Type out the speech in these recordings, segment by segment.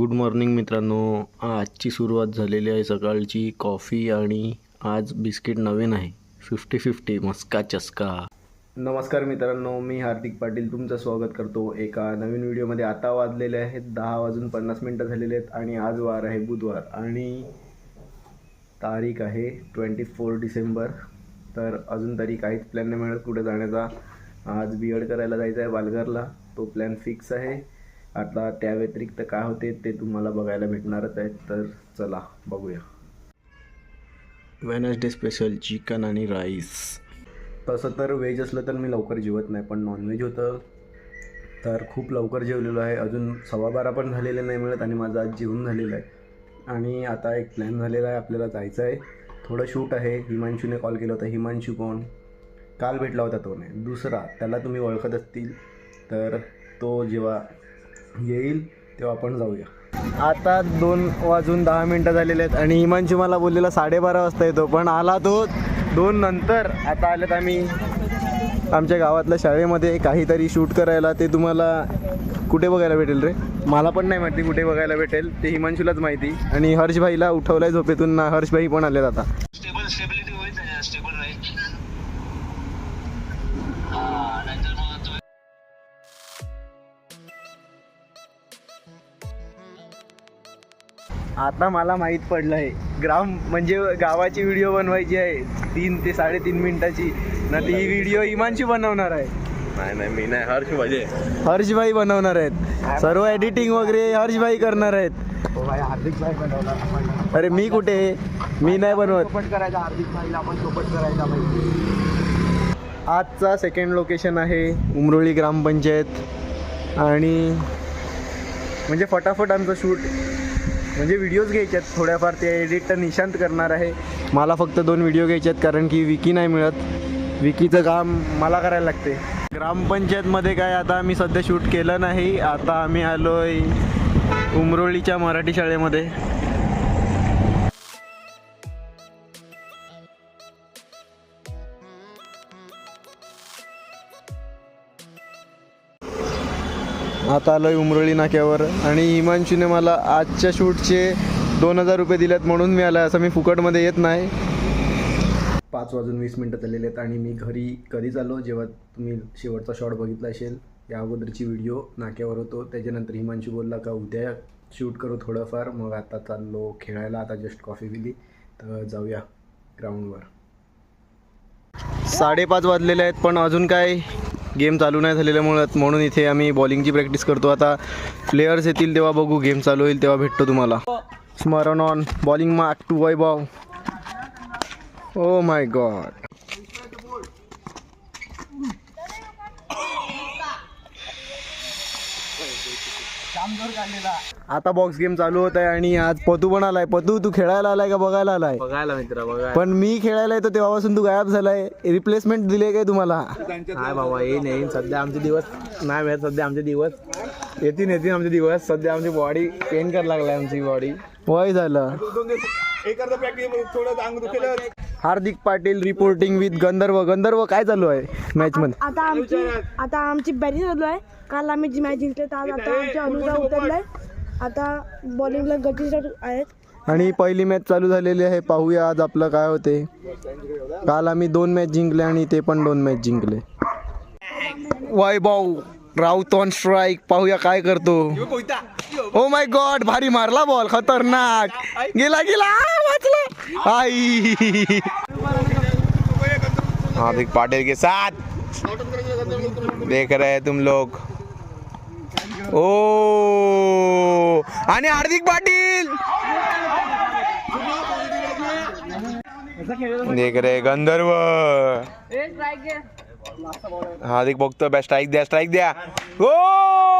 Good morning मित्रांनो. आजची सुरुवात झालेली आहे सकाळची कॉफी आणि आज बिस्किट नवीन आहे. फिफ्टी फिफ्टी मस्का चस्का. नमस्कार मित्रांनो मी हार्दिक पाटील तुमचं स्वागत करतो. एका नवीन व्हिडिओमध्ये आता वाजलेले आहेत दहा वाजून पन्नास मिनटं झालेले आहेत आणि आज वार आहे बुधवार. आणि तारीख आहे ट्वेंटी फोर डिसेंबर. तर अजून तरी काहीच प्लॅन नाही मिळत कुठे जाण्याचा. आज बी एड करायला जायचं आहे पालघरला तो प्लॅन फिक्स आहे. आता त्या व्यतिरिक्त काय होते ते तुम्हाला बघायला भेटणारच आहेत तर चला बघूया. वेनसडे स्पेशल चिकन आणि राईस तसं तर व्हेज असलं तर मी लवकर जेवत नाही पण नॉनव्हेज होतं. तर खूप लवकर जेवलेलो आहे. अजून सव्वा बारा पण झालेले नाही मिळत आणि माझं आज जेवण झालेलं आहे. आणि आता एक प्लॅन झालेला आहे आपल्याला जायचं आहे. थोडं शूट आहे. हिमांशूने कॉल केला होता. हिमांशू कोण? काल भेटला होता तो नाही दुसरा. त्याला तुम्ही ओळखत असतील. तर तो जेव्हा येईल तेव्हा आपण जाऊया. आता दोन वाजून दहा मिनटं झालेले आहेत आणि हिमांशू मला बोललेला साडेबारा वाजता येतो पण आला तो दोन नंतर. आता आलेत आम्ही आमच्या गावातल्या शाळेमध्ये काहीतरी शूट करायला. ते तुम्हाला कुठे बघायला भेटेल रे? मला पण नाही माहिती कुठे बघायला भेटेल. ते हिमांशूलाच माहिती. आणि हर्षभाईला उठवलंय झोपेतून. ना हर्षभाई पण आलेत आता. आता मला माहीत पडलं आहे ग्राम म्हणजे गावाची व्हिडिओ बनवायची आहे तीन ते साडेतीन मिनिटाची. ना ती व्हिडिओ इमानची बनवणार आहे. नाही नाही मी नाही हर्ष पाहिजे हर्षभाई बनवणार आहेत. सर्व एडिटिंग वगैरे हर्षभाई करणार आहेत. हार्दिक भाई बनवला अरे मी कुठे मी नाही बनवत. करायचा हार्दिक भाईला आपण सोबत करायचा पाहिजे आजचा सेकंड लोकेशन आहे उमरोळी ग्रामपंचायत. आणि म्हणजे फटाफट आमचं शूट म्हणजे व्हिडिओज घ्यायचे आहेत थोड्याफार ते एडिट तर निशांत करणार आहे. मला फक्त दोन व्हिडिओ घ्यायचे आहेत कारण की विकी नाही मिळत. विकीचं काम मला करायला लागते. ग्रामपंचायतमध्ये काय आता आम्ही सध्या शूट केलं नाही. आता आम्ही आलो आहे उमरोळीच्या मराठी शाळेमध्ये. आता आलोय उमरळी नाक्यावर. आणि हिमांशूने मला आजच्या शूटचे दोन हजार रुपये दिलेत म्हणून मी आला असं मी फुकटमध्ये येत नाही. पाच वाजून वीस मिनटं झालेले आहेत आणि मी घरी कधीच आलो जेव्हा तुम्ही शेवटचा शॉट बघितला असेल या अगोदरची व्हिडिओ नाक्यावर होतो. त्याच्यानंतर हिमांशू बोलला का उद्या शूट करू थोडंफार. मग आता चाललो खेळायला. आता जस्ट कॉफी दिली तर जाऊया ग्राउंडवर साडेपाच वाजलेले आहेत पण अजून काय गेम चालू नाही झालेल्यामुळं म्हणून इथे आम्ही बॉलिंगची प्रॅक्टिस करतो. आता प्लेयर्स येतील तेव्हा बघू गेम चालू होईल तेव्हा भेटतो तुम्हाला. Smaran on bowling mark to Vaibhav oh my god आता बॉक्स गेम चालू होत आहे आणि आज पतू पण आलाय. पतू तू खेळायला आलाय का बघायला आलाय? बघायला मित्र बघा पण मी खेळायला येतो तेव्हापासून तू गायब झालाय. रिप्लेसमेंट दिले काय तुम्हाला? नाही बाबा येईन येईन सध्या आमचे दिवस नाही मिळत. सध्या आमचे दिवस येतील येतील आमचे दिवस. सध्या आमची बॉडी पेन करायला लागलाय आमची बॉडी वय झालं. Hardik Patil reporting with Gandharva. गंधर्व काय चालू आहे मॅच मध्ये आता आमची आता आमची बॅटिंग चालू आहे. काल आम्ही जी मॅच जिंकले तर आज आता आमच्या अनुजा उतरलाय. आता बॉलिंगला गती आहेत. आणि पहिली मॅच चालू झालेली आहे. पाहूया आज आपलं काय होते. काल आम्ही दोन मॅच जिंकले आणि ते पण दोन मॅच जिंकले. वैभव राऊत ऑन स्ट्राईक पाहूया काय करतो. ओ माय गॉड भारी मारला बॉल खतरनाक. गेला गेला वाचला. आई. हार्दिक पाटिल के साथ. देख रहे हैं तुम लोग. ओ. आणि हार्दिक पाटील. देख रे गंधर्व. हार्दिक बघतो बॅ स्ट्राईक द्या स्ट्राईक द्या. ओ.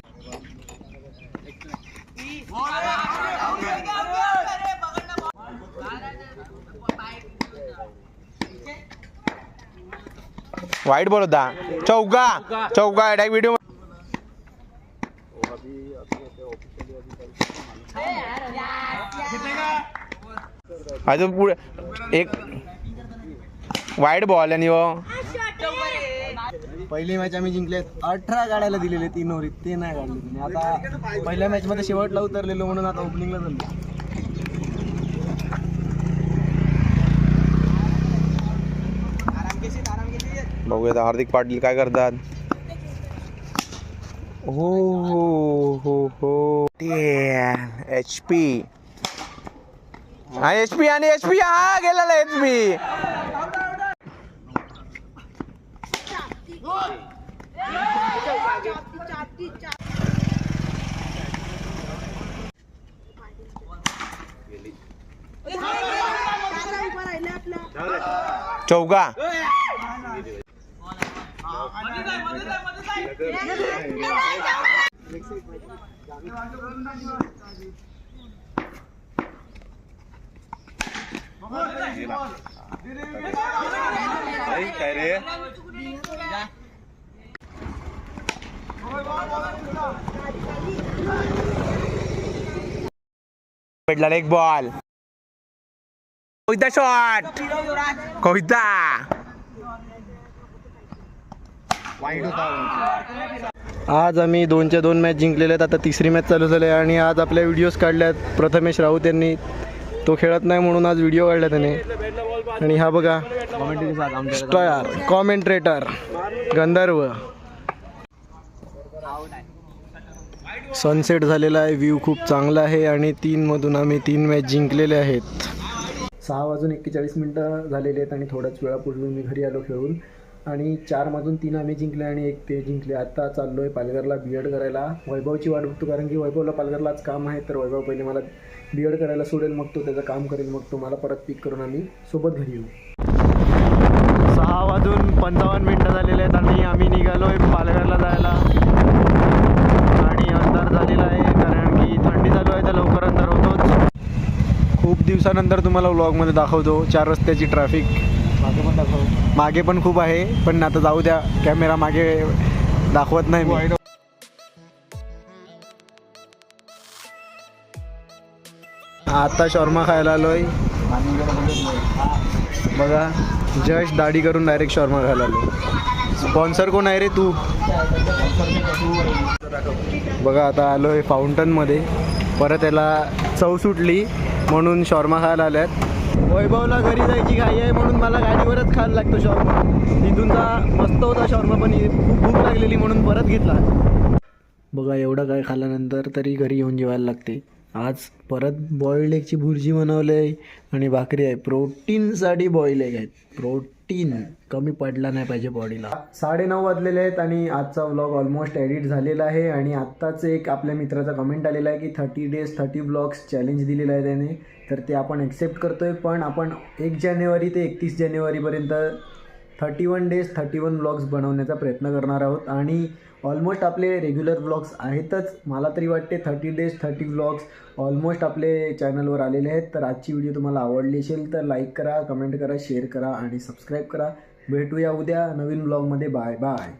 वाईट बोल होता चौका चौका डायरेक्ट व्हिडिओ अजून पुढे एक वाईट बॉल आणि पहिली मॅच आम्ही जिंकलेत अठरा गाड्याला दिलेले तीन ओव्हरीत ते नाही काढले आता पहिल्या मॅच मध्ये शेवटला उतरलेलो म्हणून आता ओपनिंगला चाललो. बघूया हार्दिक पाटील काय करतात. हो हो हो हो. एच पी एच पी आणि एच पी हा गेलेला एच पी चौका भेटला एक बॉल कोयता शॉट कोयता आज आम्ही दोनच्या दोन मॅच जिंकलेले आहेत. आता तिसरी मॅच चालू झाली आहे आणि आज आपल्या व्हिडिओज काढल्यात प्रथमेश राऊत यांनी. तो खेळत नाही म्हणून आज व्हिडिओ काढला त्याने. आणि हा बघा. स्टार कॉमेंट्रेटर गंधर्व. सनसेट झालेला आहे. व्ह्यू खूप चांगला आहे. आणि तीनमधून आम्ही तीन मॅच जिंकलेले आहेत. सहा वाजून एक्केचाळीस मिनटं झालेले आहेत आणि थोड्याच वेळापूर्वी मी घरी आलो खेळून. आणि चारमधून तीन आम्ही जिंकले आणि एक ते जिंकले. आत्ता चाललो आहे पालघरला बी एड करायला. वैभवची वाट बघतो कारण की वैभवला पालघरला आज काम आहे. तर वैभव पहिले मला बी एड करायला सोडेल मग तो त्याचं काम करेल मग तो मला परत पिक करून आम्ही सोबत घरी येऊ. सहा वाजून पंचावन्न मिनटं झालेले आहेत आणि आम्ही निघालो आहे पालघरला जायला. आणि अंधार झालेला आहे कारण की थंडी चालू आहे तर लवकर अंधार होतोच खूप दिवसानंतर तुम्हाला व्लॉगमध्ये दाखवतो. चार रस्त्याची ट्रॅफिक मागे पण दाखव. मागे पण खूप आहे पण आता जाऊ द्या कॅमेरा मागे दाखवत नाही मी. आता शॉर्मा खायला आलोय. बघा जस्ट दाढी करून डायरेक्ट शॉर्मा खायला आलो स्पॉन्सर कोण आहे रे तू? बघा आता आलोय फाउंटनमध्ये परत याला चव सुटली. म्हणून शॉर्मा खायला आल्यात. वैभवला घरी जायची घाई आहे म्हणून मला गाडीवरच खायला लागतो शॉर्मा. तिथूनचा मस्त होता शॉर्मा पण खूप भूक लागलेली म्हणून परत घेतला. बघा एवढं काय खाल्ल्यानंतर तरी घरी येऊन जेवायला लागते. आज परत बॉईल्ड एगची भुर्जी बनवली आहे आणि भाकरी आहे. प्रोटीनसाठी बॉईल एग आहेत. प्रोटीन कमी पडला नाही पाहिजे बॉडीला साडे नऊ वाजलेले आहेत आणि आजचा व्लॉग ऑलमोस्ट एडिट झालेला आहे आणि आत्ताच एक आपल्या मित्राचा कमेंट आलेला आहे की thirty days thirty vlogs challenge दिलेला आहे त्याने. तर ते आपण ॲक्सेप्ट करतोय पण आपण एक जानेवारी ते एकतीस जानेवारीपर्यंत thirty one days thirty one blogs बनवण्याचा प्रयत्न करणार आहोत. आणि ऑलमोस्ट आपले रेग्युलर ब्लॉग्स आहेतच. मला तरी वाटते thirty days thirty blogs almost आपले चॅनलवर आलेले आहेत. तर आजची व्हिडिओ तुम्हाला आवडली असेल तर लाईक करा कमेंट करा शेअर करा आणि सबस्क्राईब करा. भेटूया उद्या नवीन ब्लॉगमध्ये. Bye bye.